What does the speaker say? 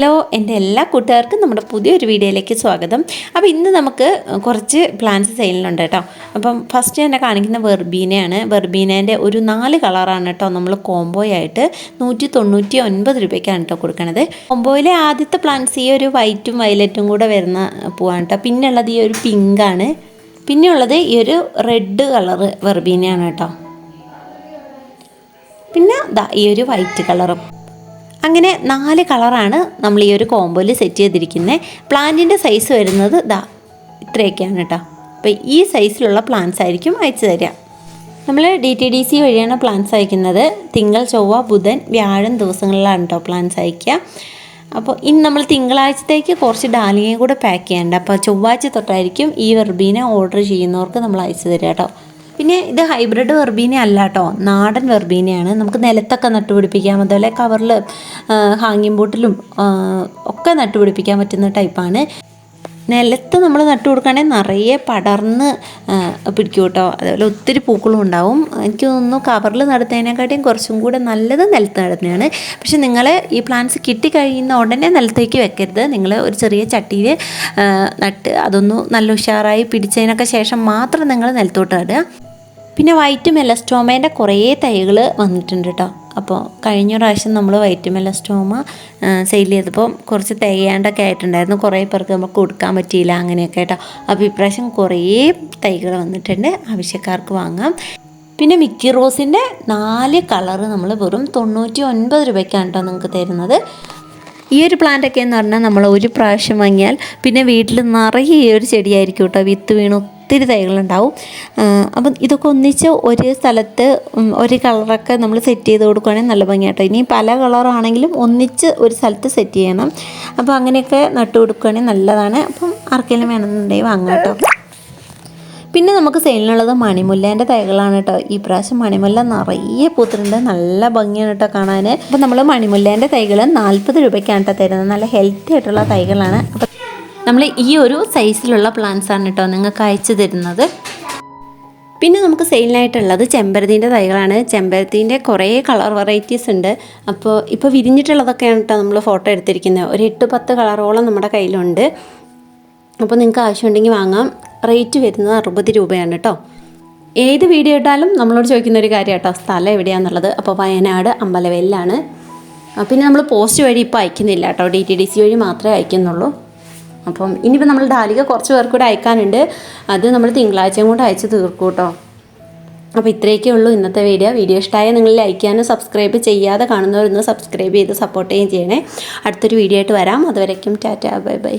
Hello എന്റെ എല്ലാ കൂട്ടുകാർക്കും നമ്മുടെ പുതിയൊരു വീഡിയോയിലേക്ക് സ്വാഗതം. അപ്പോൾ ഇന്ന് നമുക്ക് കുറച്ച് പ്ലാന്റ്സ് സെയിലിനുണ്ട് കേട്ടോ. അപ്പം ഫസ്റ്റ് തന്നെ കാണിക്കുന്ന വെർബീനയാണ്. വെർബീനേന്റെ ഒരു നാല് കളറാണ് കേട്ടോ നമ്മൾ കോംബോയായിട്ട് നൂറ്റി തൊണ്ണൂറ്റി ഒൻപത് രൂപയ്ക്കാണ് കേട്ടോ കൊടുക്കണത്. കോംബോയിലെ ആദ്യത്തെ പ്ലാന്റ്സ് ഈ ഒരു വൈറ്റും വയലറ്റും കൂടെ വരുന്ന പൂവാണ് കേട്ടോ. പിന്നെ ഉള്ളത് ഈ ഒരു പിങ്കാണ് പിന്നെ ഉള്ളത് ഈ ഒരു റെഡ് കളറ് വെർബീനയാണ് കേട്ടോ. പിന്നെ ഈ ഒരു വൈറ്റ് കളറും അങ്ങനെ നാല് കളറാണ് നമ്മൾ ഈ ഒരു കോമ്പോയിൽ സെറ്റ് ചെയ്തിരിക്കുന്നത് പ്ലാന്റിന്റെ സൈസ് വരുന്നത് ദാ ഇത്രയൊക്കെയാണ് കേട്ടോ അപ്പോൾ ഈ സൈസിലുള്ള പ്ലാന്റ്സ് ആയിരിക്കും അയച്ചു തരിക നമ്മൾ ഡി ടി ഡി സി വഴിയാണ് പ്ലാന്റ്സ് അയക്കുന്നത്. തിങ്കൾ ചൊവ്വ ബുധൻ വ്യാഴം ദിവസങ്ങളിലാണ് കേട്ടോ പ്ലാന്റ്സ് അയക്കുക. അപ്പോൾ ഇനി നമ്മൾ തിങ്കളാഴ്ചത്തേക്ക് കുറച്ച് ഡാലിയയും കൂടെ പാക്ക് ചെയ്യേണ്ട. അപ്പോൾ ചൊവ്വാഴ്ച തൊട്ടായിരിക്കും ഈ വെർബീനെ ഓർഡർ ചെയ്യുന്നവർക്ക് നമ്മൾ അയച്ചു തരിക കേട്ടോ പിന്നെ ഇത് ഹൈബ്രിഡ് വെർബീന അല്ല കേട്ടോ നാടൻ വെർബീനയാണ് നമുക്ക് നിലത്തൊക്കെ നട്ടുപിടിപ്പിക്കാം. അതുപോലെ കവറിൽ ഹാങ്ങിങ് ബോട്ടിലും ഒക്കെ നട്ടുപിടിപ്പിക്കാൻ പറ്റുന്ന ടൈപ്പാണ് നിലത്ത് നമ്മൾ നട്ടു കൊടുക്കുകയാണെങ്കിൽ നിറയെ പടർന്ന് പിടിക്കും കേട്ടോ അതുപോലെ ഒത്തിരി പൂക്കളും ഉണ്ടാവും. എനിക്ക് തോന്നുന്നു കവറിൽ നടുന്നതിനെക്കാട്ടിയും കുറച്ചും കൂടെ നല്ലത് നിലത്ത് നടുന്നതാണ്. പക്ഷെ നിങ്ങൾ ഈ പ്ലാന്റ്സ് കിട്ടിക്കഴിയുന്ന ഉടനെ നിലത്തേക്ക് വെക്കരുത്. നിങ്ങൾ ഒരു ചെറിയ ചട്ടിയിൽ നട്ട് അതൊന്ന് നല്ല ഉഷാറായി പിടിച്ചതിനൊക്കെ ശേഷം മാത്രം നിങ്ങൾ നിലത്തോട്ട് നടുക. പിന്നെ വൈറ്റ് മെലസ്റ്റോമേന്റെ കുറേ തൈകൾ വന്നിട്ടുണ്ട് കേട്ടോ. അപ്പോൾ കഴിഞ്ഞ പ്രാവശ്യം നമ്മൾ വൈറ്റ് മെലസ്റ്റോമ സെയിൽ ചെയ്തപ്പോൾ കുറച്ച് തൈയാണ്ടൊക്കെ ആയിട്ടുണ്ടായിരുന്നു. കുറേ പേർക്ക് നമുക്ക് കൊടുക്കാൻ പറ്റിയില്ല അങ്ങനെയൊക്കെ കേട്ടോ. അപ്പോൾ ഇപ്രാവശ്യം കുറേ തൈകൾ വന്നിട്ടുണ്ട്. ആവശ്യക്കാർക്ക് വാങ്ങാം. പിന്നെ മിക്കി റോസിന്റെ നാല് കളറ് നമ്മൾ വെറും തൊണ്ണൂറ്റി ഒൻപത് രൂപയ്ക്കാണ് കേട്ടോ നിങ്ങൾക്ക് തരുന്നത്. ഈ ഒരു പ്ലാന്റൊക്കെ എന്ന് പറഞ്ഞാൽ നമ്മൾ ഒരു പ്രാവശ്യം വാങ്ങിയാൽ പിന്നെ വീട്ടിൽ നിറയെ ഈ ഒരു ചെടിയായിരിക്കും കേട്ടോ. വിത്ത് വീണ് ഒത്തിരി തൈകളുണ്ടാവും. അപ്പം ഇതൊക്കെ ഒന്നിച്ച് ഒരു സ്ഥലത്ത് ഒരു കളറൊക്കെ നമ്മൾ സെറ്റ് ചെയ്ത് കൊടുക്കുകയാണെങ്കിൽ നല്ല ഭംഗിയാട്ടോ. ഇനി പല കളറാണെങ്കിലും ഒന്നിച്ച് ഒരു സ്ഥലത്ത് സെറ്റ് ചെയ്യണം. അപ്പോൾ അങ്ങനെയൊക്കെ നട്ടു കൊടുക്കുകയാണെങ്കിൽ നല്ലതാണ്. അപ്പം ആർക്കെങ്കിലും വേണമെന്നുണ്ടെങ്കിൽ വാങ്ങാട്ടോ പിന്നെ നമുക്ക് സെയിലിനുള്ളത് മണിമുല്ലേന്റെ തൈകളാണ് കേട്ടോ. ഈ പ്രാവശ്യം മണിമുല്ല നിറയെ പൂത്തിട്ടുണ്ട്. നല്ല ഭംഗിയാണ് കേട്ടോ കാണാൻ. അപ്പോൾ നമ്മൾ മണിമുല്ലേന്റെ തൈകൾ നാൽപ്പത് രൂപയ്ക്കാണ് കേട്ടോ തരുന്നത്. നല്ല ഹെൽത്തി ആയിട്ടുള്ള തൈകളാണ്. അപ്പോൾ നമ്മൾ ഈ ഒരു സൈസിലുള്ള പ്ലാന്റ്സ് ആണ് കേട്ടോ നിങ്ങൾക്ക് അയച്ചു തരുന്നത്. പിന്നെ നമുക്ക് സെയിലിനായിട്ടുള്ളത് ചെമ്പരത്തിന്റെ തൈകളാണ്. ചെമ്പരത്തിന്റെ കുറേ കളർ വെറൈറ്റീസ് ഉണ്ട്. അപ്പോൾ ഇപ്പോൾ വിരിഞ്ഞിട്ടുള്ളതൊക്കെയാണ് കേട്ടോ നമ്മൾ ഫോട്ടോ എടുത്തിരിക്കുന്നത്. ഒരു എട്ട് പത്ത് കളറോളം നമ്മുടെ കയ്യിലുണ്ട്. അപ്പോൾ നിങ്ങൾക്ക് ആവശ്യമുണ്ടെങ്കിൽ വാങ്ങാം. റേറ്റ് വരുന്നത് അറുപത് രൂപയാണ് കേട്ടോ ഏത് വീഡിയോ ഇട്ടാലും നമ്മളോട് ചോദിക്കുന്ന ഒരു കാര്യം കേട്ടോ സ്ഥലം എവിടെയാണെന്നുള്ളത് അപ്പോൾ വയനാട് അമ്പലവയലിലാണ് പിന്നെ നമ്മൾ പോസ്റ്റ് വഴി ഇപ്പോൾ അയക്കുന്നില്ല കേട്ടോ ഡി ടി ഡി സി വഴി മാത്രമേ അയക്കുന്നുള്ളൂ. അപ്പം ഇനിയിപ്പോൾ നമ്മൾ ഡാലിക കുറച്ച് പേർക്ക് കൂടെ അയക്കാനുണ്ട്. അത് നമ്മൾ തിങ്കളാഴ്ചയും കൂടെ അയച്ച് തീർക്കും കേട്ടോ അപ്പോൾ ഇത്രയൊക്കെ ഉള്ളൂ ഇന്നത്തെ വീഡിയോ വീഡിയോ ഇഷ്ടമായ നിങ്ങൾ ലൈക്ക് ചെയ്യാനും സബ്സ്ക്രൈബ് ചെയ്യാതെ കാണുന്നവരൊന്ന് സബ്സ്ക്രൈബ് ചെയ്ത് സപ്പോർട്ട് ചെയ്യുകയും ചെയ്യണേ. അടുത്തൊരു വീഡിയോ ആയിട്ട് വരാം. അതുവരേക്കും ടാറ്റ. Bye bye.